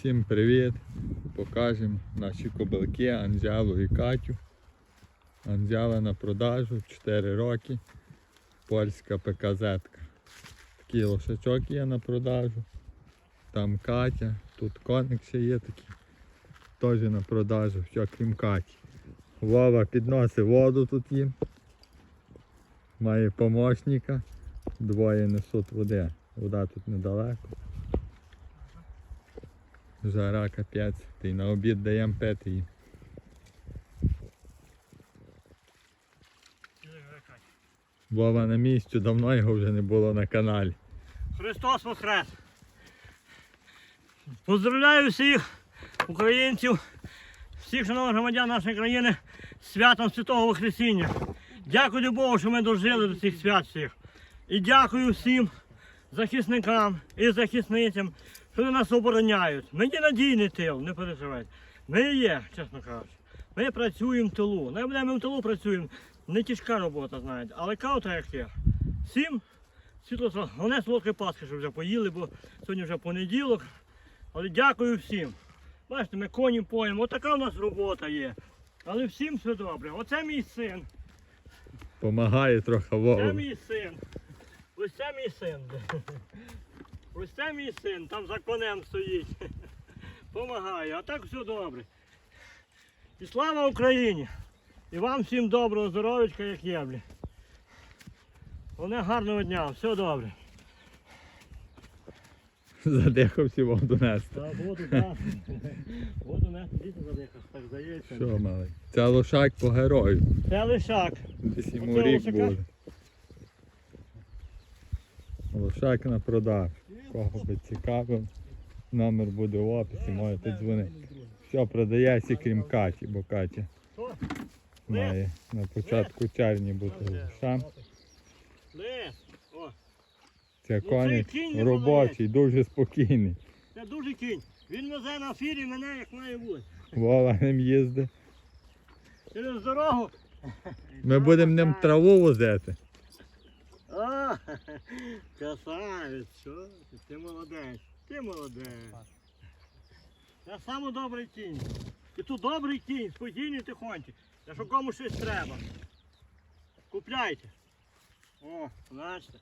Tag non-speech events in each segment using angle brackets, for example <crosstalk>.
Всім привіт! Покажемо наші кобилки Анжелу і Катю. Анжела на продажу 4 роки. Польська ПКЗ. Такий лошачок є на продажу. Там Катя, тут коник ще є такий. Теж на продажу, все крім Каті. Вова підносить воду тут їм. Має помощника. Двоє несуть води. Вода тут недалеко. Жара капець. Та й на обід даємо пити їм. Вова на місці, давно його вже не було на каналі. Христос Воскрес! Поздравляю всіх українців, всіх шановних громадян нашої країни з святом Святого Воскресіння. Дякую Богу, що ми дожили до цих свят всіх. І дякую всім захисникам і захисницям, вони нас обороняють. Ми є надійний тил, не переживайте. Ми є, чесно кажучи. Ми працюємо в тилу. Ми в тилу працюємо. Не тяжка робота, знаєте, але каута як є. Всім світло, головне солодке Пасхи, що вже поїли, бо сьогодні вже понеділок. Але дякую всім. Бачите, ми коні поїмо. Отака у нас робота є. Але всім все добре. Оце мій син. Помагає трохи Це мій син. Ось це мій син. <laughs> Ось це мій син, там за конем стоїть. <laughs> Помагає, а так все добре. І слава Україні! І вам всім доброго здоров'ячка, як є, блі. Головне гарного дня, все добре. Задихався воду нести. Та воду, так. <laughs> Воду не дійсно задихав, так здається. Що малий? Це лошак по герою. Це лишак. Десь йому Оце рік лошака? буде. Лошак на продаж. Кого би цікавив, номер буде в описі, можете дзвонити. Все продається, крім Каті, бо Катя має на початку червня бути лошам. Це Ну, коник робочий, дуже спокійний. це дуже кінь. Він везе на фірі мене як має бути. Вова ним їздить. Через дорогу. Ми будемо ним траву возити. А, <laughs> красавець, що? ти? Молодець, ти молодець. Це саме добрий кінь. І тут добрий кінь, спокійний тихонький. Якщо комусь щось треба. Купляйте. О, бачите.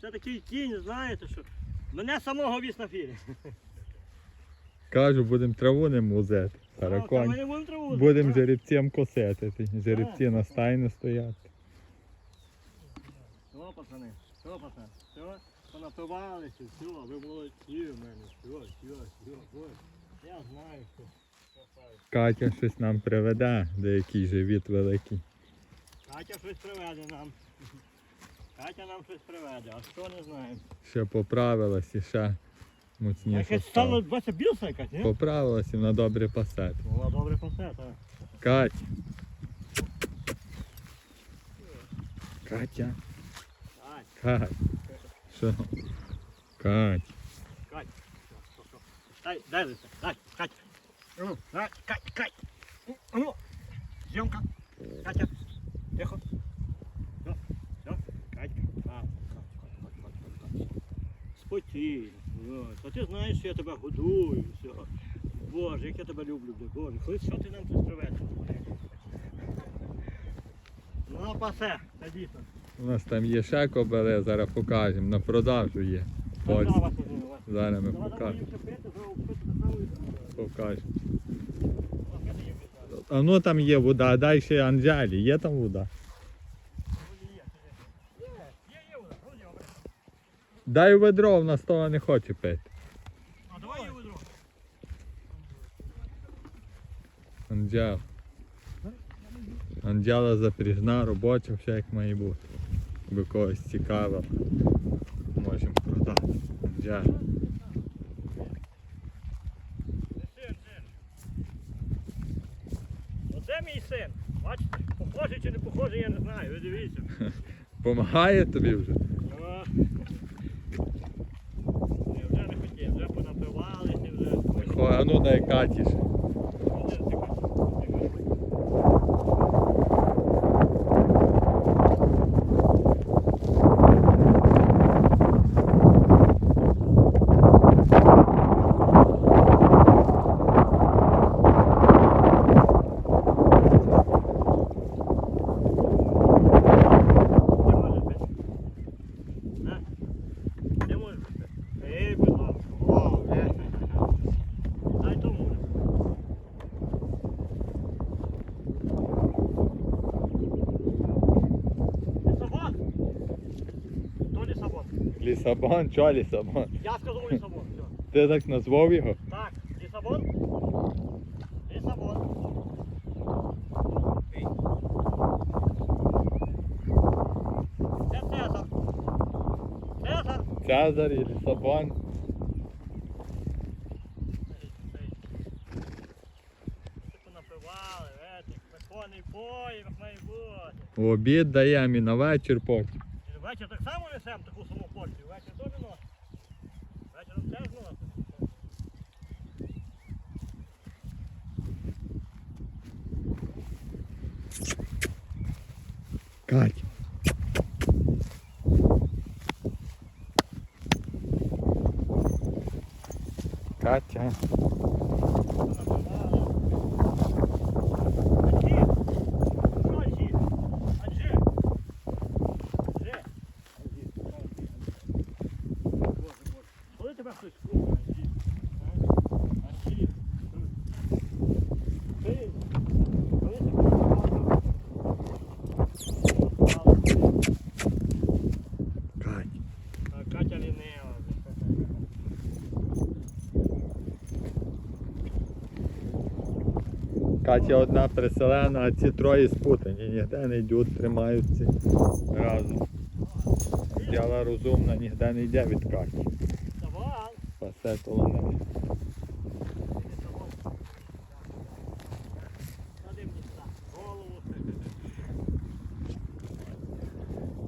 Це такий кінь, знаєте, що мене самого віз на фірі. Кажу, будемо траву не будемо траву. Будемо жеребцем косити. Жеребці на стайні стоять. Все, пацани, все, пацани, все, понапивалися, все, ви молодці в мене, все, все, все, все. Я знаю, що. Катя щось нам приведе, деякий живіт великий. Катя щось приведе нам. Катя нам щось приведе, а що не знаємо. Ще поправилась і ще моцніше Якась стало, стала. бачите, білса якась, ні? Поправилась і на добре пасет. Вона добре пасе, так. Кать. Катя. Кать, Кать. Що? Кать. Кать. Що, що? Дай, дай лице, дай, Кать. А Ну, дай, Кать, Кать. А Ну, зйомка. Катя, тихо. Все, все, Катька. А, Кать, Кать, Кать, Кать, Кать, Кать. Спокійно. Ось, А ти знаєш, що я тебе годую, все. Боже, як я тебе люблю, Боже, хоч що ти нам тут привезеш? Ну, пасе, дійсно. У нас там є ще кобили, зараз покажемо. На продажу є. Ось. Зараз ми Давай, покажемо. їм покажемо. А ну там є вода, а ще Анджелі, є там вода. Дай ведро, в нас того не хоче пити. А давай є ведро. Анджела. Анджела запряжна, робоча, все як має бути. Якби когось цікавило, можемо продати. Анджела. Оце мій син. Бачите, похожий чи не похожий, я не знаю. Ви дивіться. <laughs> Помагає тобі вже? О. Ні, Вже не хотів, вже понапивалися, вже. Хо, а ну дай Каті ще. Вже тихо, тихо. Лісабон, що Лісабон? Я сказав Лісабон. Все. Ти так назвав його? Так, Лісабон. Лісабон. Це Цезар. Цезар. Цезар і Лісабон. Типу. Обід даємо і на вечір потім. Кать. Катя. Коли тебе хтось купить, Анжі? Ти, коли тебе Кать. Катя лінива. Катя одна переселена, а ці троє спутані. Ніде не йдуть, тримаються разом. Діла розумна, ніде не йде від Каті. Пасе коло.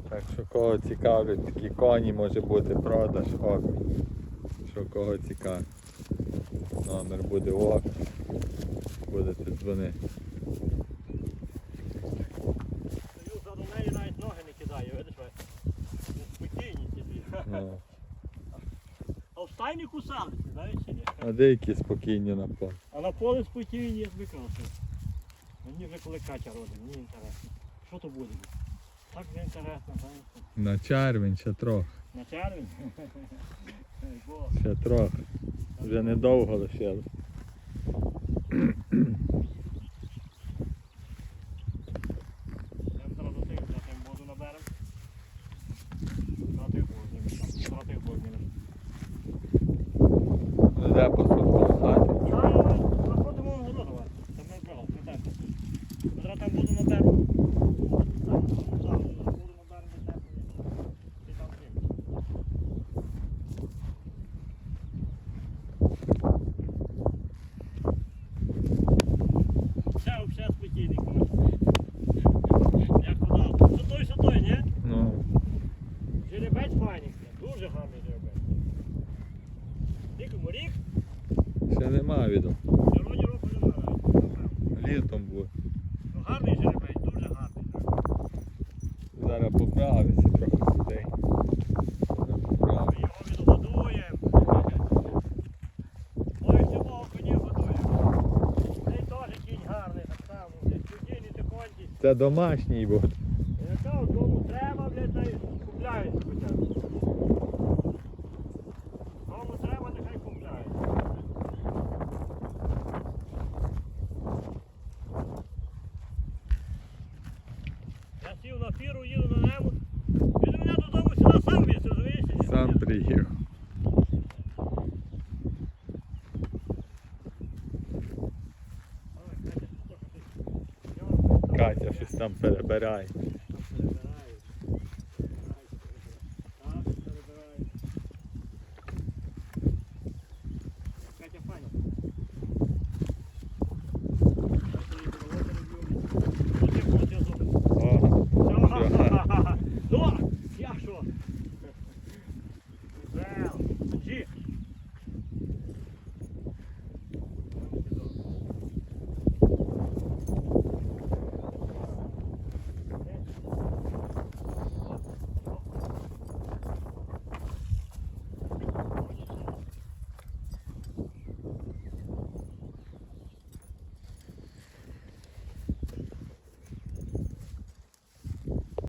Так що кого цікавлять, такі коні може бути продаж, обмін. Що кого цікавить. Номер буде в описі. Будете дзвонити. Стою заду неї навіть ноги не кидаю, видиш спокійні тобі. Ну, А в стайні кусалися, знаєш чи ні? а деякі спокійні на полі. А на поле спокійні, як викрасив. Мені вже коли Катя родить, мені інтересно. Що то буде? Так вже інтересно, знаєш. На червень ще трохи. На червень? <laughs> Ще трохи. Вже недовго лишилось. Йдемо зараз до тих, за тим воду наберемо. За тих воду, за тих воду. Де по хаті. А, заходимо в город, Це ми брали, не так. Зараз там воду наберемо. Там, там, там, воду наберемо, не так. І там приймемо. Це взагалі спокійний кош. Як подав. Що той, що той, ні? Ну, Жеребець файний, дуже гарний жеребець. Скільки рік? ще нема відео. Сьогодні року немає. напевно. Літом. Ну, гарний жеребець, дуже гарний. Зараз поправиться трохи людей. Його відгодуємо. Цього коні годуємо. Цей теж кінь гарний, так само. Це домашній буде. Яка кому треба, блядь, та й купляють хоча б. берегів. Катя щось там перебирає. Катя пані.